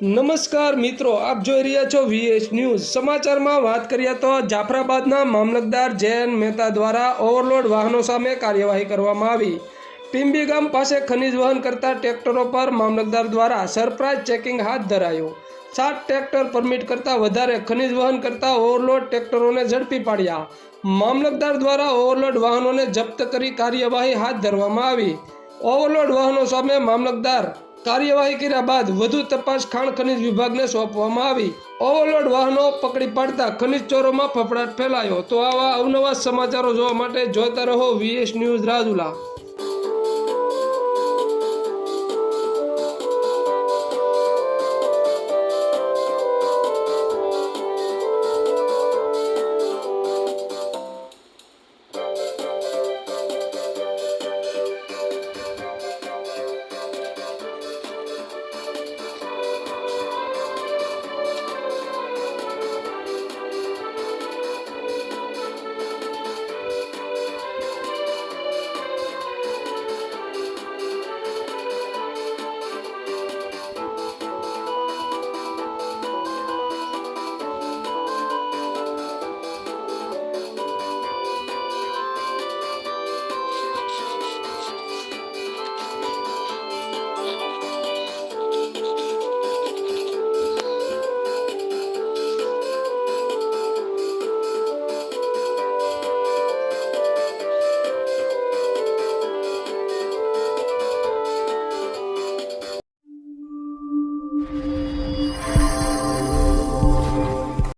નમસ્કાર મિત્રો, આપ જોઈ રહ્યા છો વીએસ ન્યૂઝ સમાચારમાં વાત કરીએ તો જાફરાબાદના મામલતદાર જયંત મહેતા દ્વારા ઓવરલોડ વાહનો સામે કાર્યવાહી કરવામાં આવી. ટીમ્બી ગામ પાસે ખનિજ વહન કરતા ટ્રેક્ટરો પર મામલતદાર દ્વારા સરપ્રાઇઝ ચેકિંગ હાથ ધરાયું. સાત ટ્રેક્ટર પરમિટ કરતાં વધારે ખનિજ વહન કરતા ઓવરલોડ ટ્રેક્ટરોને ઝડપી પાડ્યા. મામલતદાર દ્વારા ઓવરલોડ વાહનોને જપ્ત કરી કાર્યવાહી હાથ ધરવામાં આવી. ઓવરલોડ વાહનો સામે મામલતદાર કાર્યવાહી કર્યા બાદ વધુ તપાસ ખાણ ખનિજ વિભાગને સોંપવામાં આવી. ઓવરલોડ વાહનો પકડી પાડતા ખનિજ ચોરોમાં ફફડાટ ફેલાયો. તો આવા અવનવા સમાચારો જોવા માટે જોતા રહો વીએસ ન્યૂઝ રાજુલા.